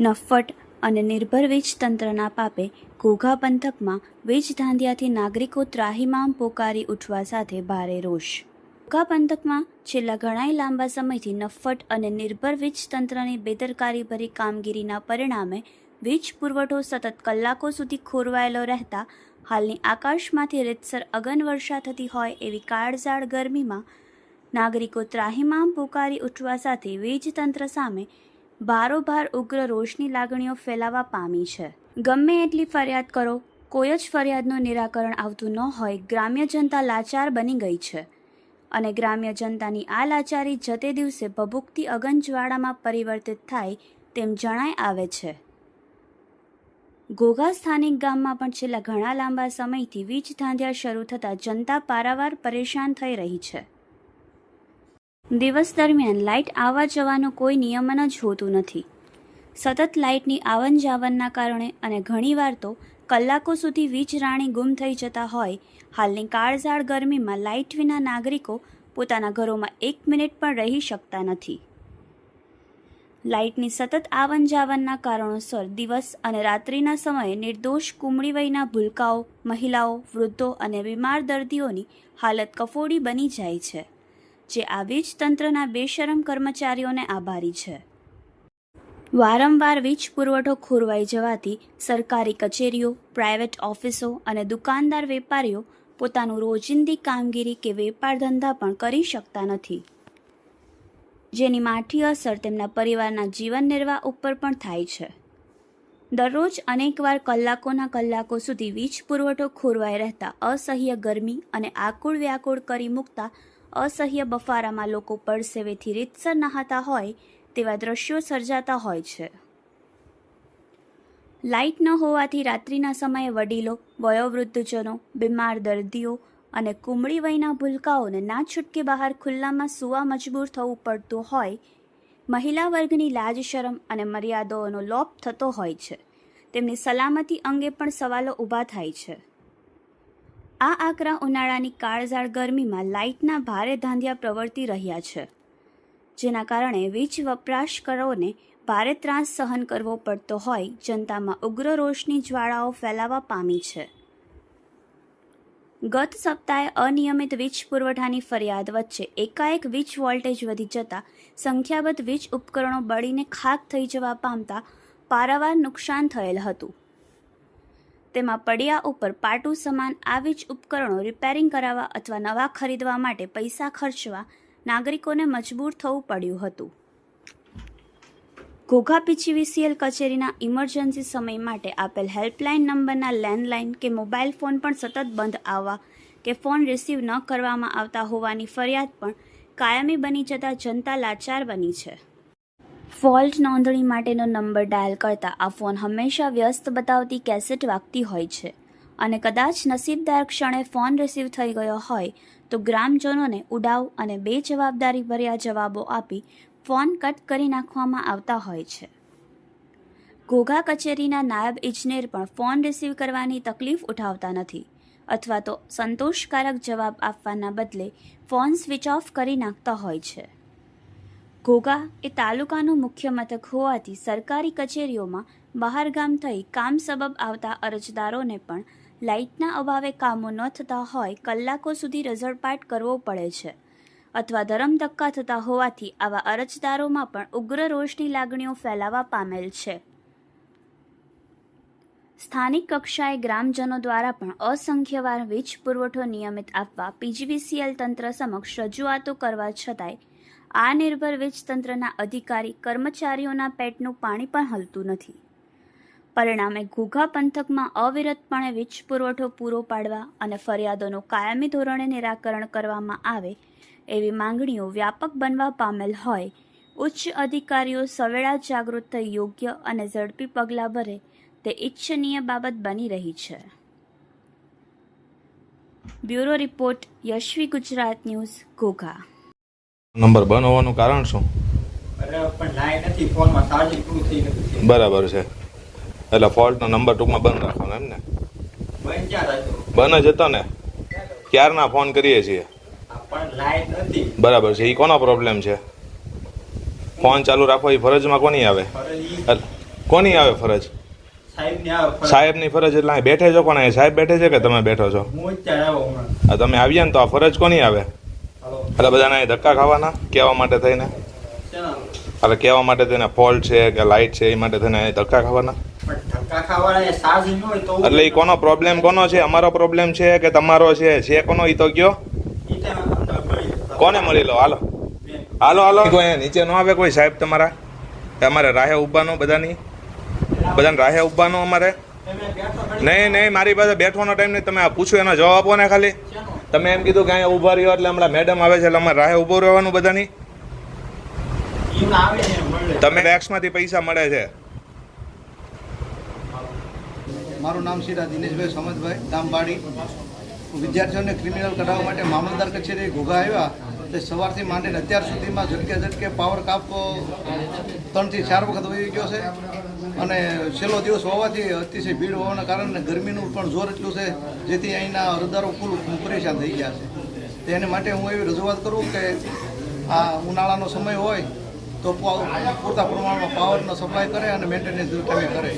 નફ્ફટ અને નિર્ભર વીજ તંત્રના પાપે ઘોઘા પંથકમાં વીજ ધાંધિયાથી નાગરિકો ત્રાહિમામ પોકારી ઉઠવા સાથે ભારે રોષ. ઘોઘા પંથકમાં છેલ્લા ઘણાય લાંબા સમયથી નફ્ફટ અને નિર્ભર વીજ તંત્રની બેદરકારીભરી કામગીરીના પરિણામે વીજ પુરવઠો સતત કલાકો સુધી ખોરવાયેલો રહેતા, હાલની આકાશમાંથી રીતસર અગનવર્ષા થતી હોય એવી કાળઝાળ ગરમીમાં નાગરિકો ત્રાહિમામ પોકારી ઉઠવા સાથે વીજ તંત્ર સામે બારોબાર ઉગ્ર રોષની લાગણીઓ ફેલાવા પામી છે. ગમે એટલી ફરિયાદ કરો, કોઈ જ ફરિયાદનું નિરાકરણ આવતું ન હોય, ગ્રામ્ય જનતા લાચાર બની ગઈ છે. અને ગ્રામ્ય જનતાની આ લાચારી જતે દિવસે ભભૂકતી અગનજવાળામાં પરિવર્તિત થાય તેમ જણાય આવે છે. ઘોઘા સ્થાનિક ગામમાં પણ છેલ્લા ઘણા લાંબા સમયથી વીજ ધાંધ્યા શરૂ થતાં જનતા પારાવાર પરેશાન થઈ રહી છે. દિવસ દરમિયાન લાઇટ આવવા જવાનો કોઈ નિયમન જ હોતું નથી. સતત લાઇટની આવન જાવનના કારણે અને ઘણીવાર તો કલાકો સુધી વીજ રાણી ગુમ થઈ જતા હોય, હાલની કાળઝાળ ગરમીમાં લાઇટ વિના નાગરિકો પોતાના ઘરોમાં એક મિનિટ પણ રહી શકતા નથી. લાઇટની સતત આવન જાવનના કારણોસર દિવસ અને રાત્રિના સમયે નિર્દોષ કુમળી વયના ભૂલકાઓ, મહિલાઓ, વૃદ્ધો અને બીમાર દર્દીઓની હાલત કફોડી બની જાય છે. જે આવી જ તંત્રના બેશરમ કર્મચારીઓને આભારી છે. વારંવાર વીજ પુરવઠો ખોરવાઈ જવાથી સરકારી કચેરીઓ, પ્રાઇવેટ ઓફિસો અને દુકાનદાર વેપારીઓ પોતાનું રોજિંદી કામગીરી કે વેપાર ધંધા પણ કરી શકતા નથી. જેની માઠી અસર તેમના પરિવારના જીવન નિર્વાહ ઉપર પણ થાય છે. દરરોજ અનેકવાર કલાકોના કલાકો સુધી વીજ પુરવઠો ખોરવાઈ રહેતા અસહ્ય ગરમી અને આકુળ વ્યાકુળ કરી મૂકતા અસહ્ય બફારામાં લોકો પરસેવેથી રીતસર નહાતા હોય તેવા દ્રશ્યો સર્જાતા હોય છે. લાઇટ ન હોવાથી રાત્રિના સમયે વડીલો, વયોવૃદ્ધજનો, બીમાર દર્દીઓ અને કુમળી વયના ભૂલકાઓને ના છૂટકે બહાર ખુલ્લામાં સૂવા મજબૂર થવું પડતું હોય, મહિલા વર્ગની લાજ, શરમ અને મર્યાદાઓનો લોપ થતો હોય છે. તેમની સલામતી અંગે પણ સવાલો ઊભા થાય છે. આ આકરા ઉનાળાની કાળઝાળ ગરમીમાં લાઇટના ભારે ધાંધિયા પ્રવર્તી રહ્યા છે, જેના કારણે વીજ વપરાશકરોને ભારે ત્રાસ સહન કરવો પડતો હોય, જનતામાં ઉગ્ર રોષની જ્વાળાઓ ફેલાવા પામી છે. ગત સપ્તાહે અનિયમિત વીજ પુરવઠાની ફરિયાદ વચ્ચે એકાએક વીજ વોલ્ટેજ વધી જતાં સંખ્યાબંધ વીજ ઉપકરણો બળીને ખાક થઈ જવા પામતા પારાવાર નુકસાન થયેલ હતું. તેમાં પડિયા ઉપર પાટું સમાન આવી જ ઉપકરણો રિપેરિંગ કરાવવા અથવા નવા ખરીદવા માટે પૈસા ખર્ચવા નાગરિકોને મજબૂર થવું પડ્યું હતું. ઘોઘા પીજીવીસીએલ કચેરીના ઇમરજન્સી સમય માટે આપેલ હેલ્પલાઇન નંબરના લેન્ડલાઇન કે મોબાઈલ ફોન પણ સતત બંધ આવવા કે ફોન રિસીવ ન કરવામાં આવતા હોવાની ફરિયાદ પણ કાયમી બની જતાં જનતા લાચાર બની છે. ફોલ્ટ નોંધણી માટેનો નંબર ડાયલ કરતા આ ફોન હંમેશા વ્યસ્ત બતાવતી કેસેટ વાગતી હોય છે. અને કદાચ નસીબદાર ક્ષણે ફોન રિસીવ થઈ ગયો હોય, તો ગ્રામજનોને ઉડાવ અને બે જવાબદારી ભર્યા જવાબો આપી ફોન કટ કરી નાખવામાં આવતા હોય છે. ઘોઘા કચેરીના નાયબ ઇજનેર પણ ફોન રિસીવ કરવાની તકલીફ ઉઠાવતા નથી, અથવા તો સંતોષકારક જવાબ આપવાના બદલે ફોન સ્વિચ ઓફ કરી નાખતા હોય છે. ઘોઘા એ તાલુકાનું મુખ્ય મથક હોવાથી સરકારી કચેરીઓમાં બહારગામ થઈ કામ સબબ આવતા અરજદારોને પણ લાઇટના અભાવે કામો ન થતા હોય કલાકો સુધી રઝળપાટ કરવો પડે છે. અથવા ધરમધક્કા થતા હોવાથી આવા અરજદારોમાં પણ ઉગ્ર રોષની લાગણીઓ ફેલાવા પામેલ છે. સ્થાનિક કક્ષાએ ગ્રામજનો દ્વારા પણ અસંખ્યવાર વીજ પુરવઠો નિયમિત આપવા પીજીવીસીએલ તંત્ર સમક્ષ રજૂઆતો કરવા છતાંય આ નિર્ભર વીજ તંત્રના અધિકારી કર્મચારીઓના પેટનું પાણી પણ હલતું નથી. પરિણામે ઘોઘા પંથકમાં અવિરતપણે વીજ પુરવઠો પૂરો પાડવા અને ફરિયાદોનું કાયમી ધોરણે નિરાકરણ કરવામાં આવે એવી માંગણીઓ વ્યાપક બનવા પામેલ હોય, ઉચ્ચ અધિકારીઓ સવેળા જાગૃત થઈ યોગ્ય અને ઝડપી પગલાં ભરે તે ઇચ્છનીય બાબત બની રહી છે. Bureau report Yashvi Gujarat news, Ghogha. Number બંધ હોવાનું કારણ શું? બરાબર છે. એટલે ફોલ્ટનો નંબર ટૂંકમાં બંધ રાખવાનો એમ ને? બંધ જ હતો ને? ક્યારના ફોન કરીએ છીએ? બરાબર છે એ કોનો પ્રોબ્લેમ છે? ફોન ચાલુ રાખો એ ફરજમાં કોની આવે? કોની આવે ફરજ? સાહેબ ને ફરજ. સાહેબની ફરજ એટલે બેઠે છો કોને સાહેબ બેઠે છે કે તમે બેઠો છો? તમે આવ્યા ને તો આ ફરજ કોની આવે? એટલે બધાને ધક્કા ખાવાના? કહેવા માટે થઈને? એટલે કહેવા માટે થઈને ફોલ્ટ છે કે લાઇટ છે એ માટે થઈને ધક્કા ખાવાના? પણ ધક્કા ખાવાના એ ચાર્જિંગ ન હોય તો એટલે એ કોનો પ્રોબ્લેમ કોનો છે? અમારો પ્રોબ્લેમ છે કે તમારો છે? છે કોનો? એ તો કયો. કોને મળી લો? હાલો. હાલો હાલો. કોઈ નીચે ન આવે કોઈ સાહેબ તમારા? અમારે રાહે ઉભાનો બધાની? બધાને રાહે ઉભાનો અમારે. નહીં નહીં મારી પાસે બેઠવાનો ટાઈમ નહીં. તમે આ પૂછ્યું એનો જવાબ આપો ને ખાલી? તમે એમ કીધું કે અહીંયા ઊભા રહ્યો એટલે હમણાં મેડમ આવે છે એટલે અમારે રાહે ઊભું રહેવાનું બધાની? તમે ટેક્સમાંથી પૈસા મળે છે. મારું નામ શ્રી દિનેશભાઈ સમજભાઈ દામબાડી વિદ્યાર્થીઓને ક્રિમિનલ કઢાવવા માટે મામલતદાર કચેરી ઘોઘા આવ્યા. તે સવારથી માંડીને અત્યાર સુધીમાં ઝટકે ઝટકે પાવર કાપ ત્રણથી ચાર વખત વહી ગયો છે. અને છેલ્લો દિવસ હોવાથી અતિશય ભીડ હોવાના કારણે ગરમીનું પણ જોર એટલું છે, જેથી અહીંના અરજદારો ફૂલ પરેશાન થઈ ગયા છે. તેને માટે હું એવી રજૂઆત કરું કે આ ઉનાળાનો સમય હોય તો પૂરતા પ્રમાણમાં પાવરનો સપ્લાય કરે અને મેન્ટેનન્સ ટાઈમે કરે.